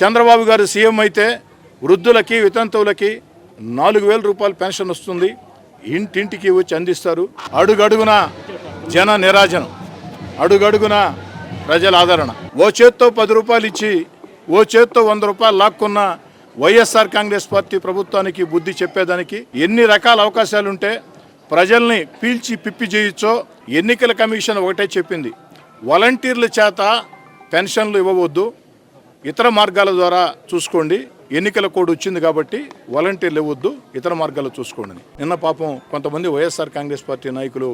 చంద్రబాబు గారు సీఎం అయితే వృద్ధులకి వితంతువులకి నాలుగు వేల రూపాయల పెన్షన్ వస్తుంది. ఇంటింటికి వచ్చి అందిస్తారు. అడుగడుగున జన నిరాజనం. అడుగడుగున ప్రజల ఆదరణ. ఓ చేత్తో పది రూపాయలు ఇచ్చి ఓ చేత్తో వంద రూపాయలు లాక్కున్న వైఎస్ఆర్ కాంగ్రెస్ పార్టీ ప్రభుత్వానికి బుద్ధి చెప్పేదానికి ఎన్ని రకాల అవకాశాలుంటే ప్రజల్ని పీల్చి పిప్పి చేయొచ్చో ఎన్నికల కమిషన్ ఒకటే చెప్పింది. వాలంటీర్ల చేత పెన్షన్లు ఇవ్వవద్దు. ఇతర మార్గాల ద్వారా చూసుకోండి. ఎన్నికల కోడ్ వచ్చింది కాబట్టి వాలంటీర్లు ఇవ్వద్దు. ఇతర మార్గాలు చూసుకోండి నిన్న పాపం కొంతమంది వైఎస్ఆర్ కాంగ్రెస్ పార్టీ నాయకులు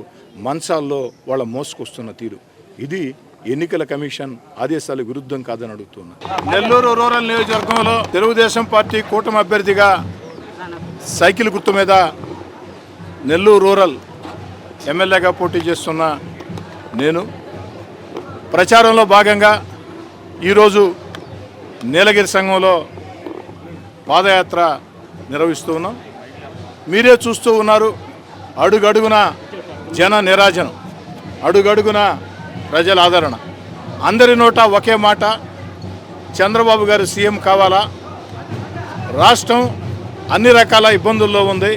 మంచాల్లో వాళ్ళ మోసుకొస్తున్న తీరు. ఇది ఎన్నికల కమిషన్ ఆదేశాల విరుద్ధం కాదని అడుగుతున్నా. నెల్లూరు రూరల్ నియోజకవర్గంలో తెలుగుదేశం పార్టీ కూటమి అభ్యర్థిగా సైకిల్ గుర్తు మీద నెల్లూరు రూరల్ ఎమ్మెల్యేగా పోటీ చేస్తున్న నేను. ప్రచారంలో భాగంగా ఈరోజు నీలగిరి సంఘంలో పాదయాత్ర నిర్వహిస్తూ ఉన్నాం. మీరే చూస్తూ ఉన్నారు అడుగడుగున జన నిరాజనం అడుగడుగున ప్రజల ఆదరణ. అందరి నోట ఒకే మాట చంద్రబాబు గారు సీఎం కావాలా? రాష్ట్రం అన్ని రకాల ఇబ్బందుల్లో ఉంది.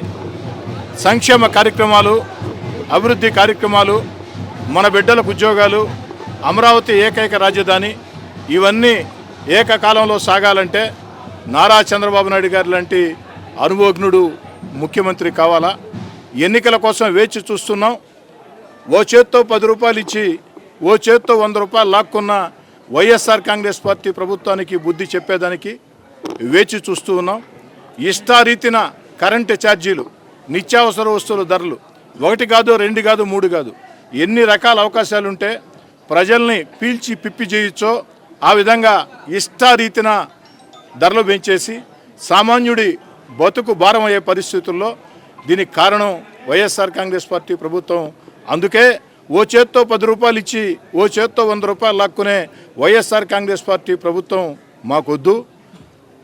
సంక్షేమ కార్యక్రమాలు అభివృద్ధి కార్యక్రమాలు మన బిడ్డలకు ఉద్యోగాలు అమరావతి ఏకైక రాజధాని ఇవన్నీ ఏకకాలంలో సాగాలంటే నారా చంద్రబాబు నాయుడు గారు లాంటి అనుభవజ్ఞుడు ముఖ్యమంత్రి కావాలా? ఎన్నికల కోసం వేచి చూస్తున్నాం. ఓ చేత్తో పది రూపాయలు ఇచ్చి ఓ చేత్తో వంద రూపాయలు లాక్కున్న వైఎస్ఆర్ కాంగ్రెస్ పార్టీ ప్రభుత్వానికి బుద్ధి చెప్పేదానికి వేచి చూస్తూ ఉన్నాం. ఇష్టారీతిన కరెంటు ఛార్జీలు నిత్యావసర వస్తువుల ధరలు ఒకటి కాదు రెండు కాదు మూడు కాదు ఎన్ని రకాల అవకాశాలుంటే ప్రజల్ని పీల్చి పిప్పి చేయొచ్చో ఆ విధంగా ఇష్టారీతిన ధరలు పెంచేసి సామాన్యుడి బతుకు భారం అయ్యే పరిస్థితుల్లో దీనికి కారణం వైఎస్ఆర్ కాంగ్రెస్ పార్టీ ప్రభుత్వం. అందుకే ఓ చేత్తో పది రూపాయలు ఇచ్చి ఓ చేత్తో వంద రూపాయలు లాక్కునే వైఎస్ఆర్ కాంగ్రెస్ పార్టీ ప్రభుత్వం మాకొద్దు.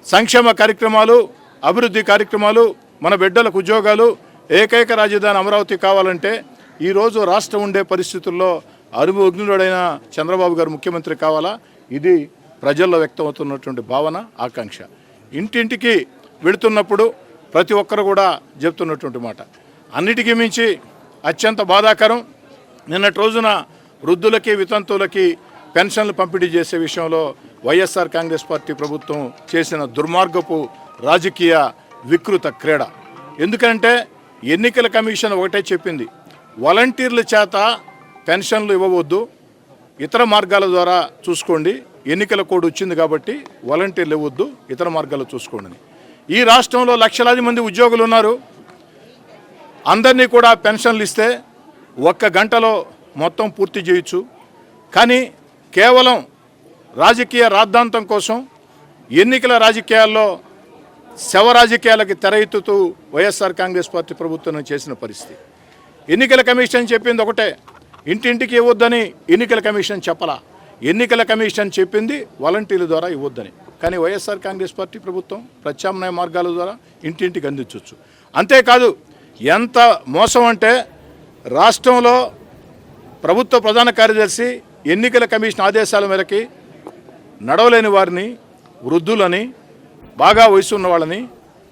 సంక్షేమ కార్యక్రమాలు అభివృద్ధి కార్యక్రమాలు మన బిడ్డలకు ఉద్యోగాలు ఏకైక రాజధాని అమరావతి కావాలంటే ఈరోజు రాష్ట్రం ఉండే పరిస్థితుల్లో అనుభవజ్ఞుడైన చంద్రబాబు గారు ముఖ్యమంత్రి కావాలా? ఇది ప్రజల్లో వ్యక్తమవుతున్నటువంటి భావన ఆకాంక్ష. ఇంటింటికి వెళుతున్నప్పుడు ప్రతి ఒక్కరు కూడా చెప్తున్నటువంటి మాట. అన్నిటికీ మించి అత్యంత బాధాకరం. నిన్నటి రోజున వృద్ధులకి వితంతువులకి పెన్షన్లు పంపిణీ చేసే విషయంలో వైఎస్ఆర్ కాంగ్రెస్ పార్టీ ప్రభుత్వం చేసిన దుర్మార్గపు రాజకీయ వికృత క్రీడ. ఎందుకంటే ఎన్నికల కమిషన్ ఒకటే చెప్పింది. వాలంటీర్ల చేత పెన్షన్లు ఇవ్వవద్దు ఇతర మార్గాల ద్వారా చూసుకోండి. ఎన్నికల కోడ్ వచ్చింది కాబట్టి వాలంటీర్లు ఇవ్వద్దు ఇతర మార్గాలు చూసుకోండి ఈ రాష్ట్రంలో లక్షలాది మంది ఉద్యోగులు ఉన్నారు. అందరినీ కూడా పెన్షన్లు ఇస్తే ఒక్క గంటలో మొత్తం పూర్తి చేయొచ్చు. కానీ కేవలం రాజకీయ రాద్ధాంతం కోసం ఎన్నికల రాజకీయాల్లో శవ రాజకీయాలకి తెర ఎత్తుతూ వైఎస్ఆర్ కాంగ్రెస్ పార్టీ ప్రభుత్వం చేసిన పరిస్థితి. ఎన్నికల కమిషన్ చెప్పింది ఒకటే ఇంటింటికి ఇవ్వద్దని ఎన్నికల కమిషన్ చెప్పలా. ఎన్నికల కమిషన్ చెప్పింది వాలంటీర్ల ద్వారా ఇవ్వద్దని. కానీ వైఎస్ఆర్ కాంగ్రెస్ పార్టీ ప్రభుత్వం ప్రత్యామ్నాయ మార్గాల ద్వారా ఇంటింటికి అందించవచ్చు అంతేకాదు ఎంత మోసం అంటే రాష్ట్రంలో ప్రభుత్వ ప్రధాన కార్యదర్శి ఎన్నికల కమిషన్ ఆదేశాల మేరకి నడవలేని వారిని వృద్ధులని బాగా వయసు ఉన్న వాళ్ళని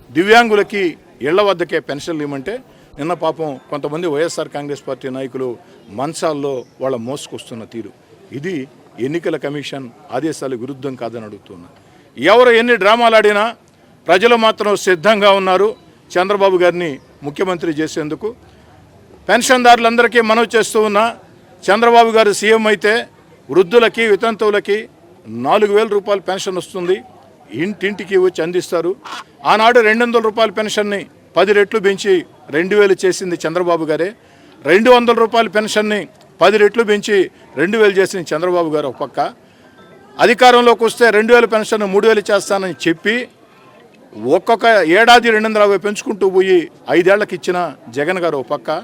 దివ్యాంగులకి ఇళ్ళ వద్దకే పెన్షన్లు ఇవ్వమంటే నిన్న పాపం కొంతమంది వైఎస్ఆర్ కాంగ్రెస్ పార్టీ నాయకులు మంచాల్లో వాళ్ళ మోసుకొస్తున్న తీరు. ఇది ఎన్నికల కమిషన్ ఆదేశాలు విరుద్ధం కాదని అడుగుతున్నా. ఎవరు ఎన్ని డ్రామాలు ఆడినా ప్రజలు మాత్రం సిద్ధంగా ఉన్నారు. చంద్రబాబు గారిని ముఖ్యమంత్రి చేసేందుకు పెన్షన్దారులందరికీ మనవి చేస్తూ ఉన్నా చంద్రబాబు గారు సీఎం అయితే వృద్ధులకి వితంతువులకి నాలుగు వేల రూపాయలు పెన్షన్ వస్తుంది. ఇంటింటికి వచ్చి అందిస్తారు. ఆనాడు రెండు వందల రూపాయల పెన్షన్ని పది రెట్లు పెంచి రెండు వేలు చేసింది చంద్రబాబు గారే. రెండు వందల రూపాయల పెన్షన్ని పది రెట్లు పెంచి రెండు వేలు చేసింది చంద్రబాబు గారు ఒక పక్క. అధికారంలోకి వస్తే రెండు వేల పెన్షన్ మూడు వేలు చేస్తానని చెప్పి ఒక్కొక్క ఏడాది రెండు వందల యాభై పెంచుకుంటూ పోయి ఐదేళ్ళకు ఇచ్చిన జగన్ గారు ఒక పక్క.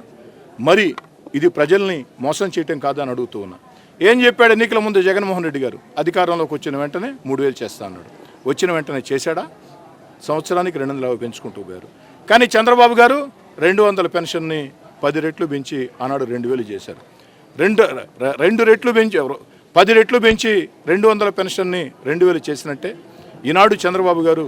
మరి ఇది ప్రజల్ని మోసం చేయటం కాదని అడుగుతూ ఉన్నా. ఏం చెప్పాడు ఎన్నికల ముందు జగన్మోహన్ రెడ్డి గారు? అధికారంలోకి వచ్చిన వెంటనే మూడు వేలు చేస్తా అన్నాడు. వచ్చిన వెంటనే చేశాడా? సంవత్సరానికి రెండు వందల యాభై పెంచుకుంటూ పోయారు. కానీ చంద్రబాబు గారు రెండు వందల పెన్షన్ని పది రెట్లు పెంచి ఆనాడు రెండు వేలు చేశారు. రెండు రెండు రెట్లు పెంచి పది రెట్లు పెంచి రెండు వందల పెన్షన్ని రెండు వేలు చేసినట్టే ఈనాడు చంద్రబాబు గారు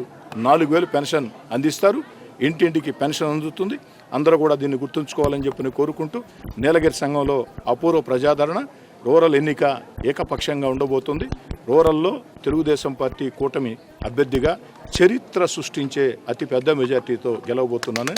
నాలుగు వేలు పెన్షన్ అందిస్తారు. ఇంటింటికి పెన్షన్ అందుతుంది. అందరూ కూడా దీన్ని గుర్తుంచుకోవాలని చెప్పి కోరుకుంటూ నీలగిరి సంఘంలో అపూర్వ ప్రజాదరణ రూరల్ ఎన్నిక ఏకపక్షంగా ఉండబోతుంది. రూరల్లో తెలుగుదేశం పార్టీ కూటమి అభ్యర్థిగా చరిత్ర సృష్టించే అతిపెద్ద మెజార్టీతో గెలవబోతున్నాను.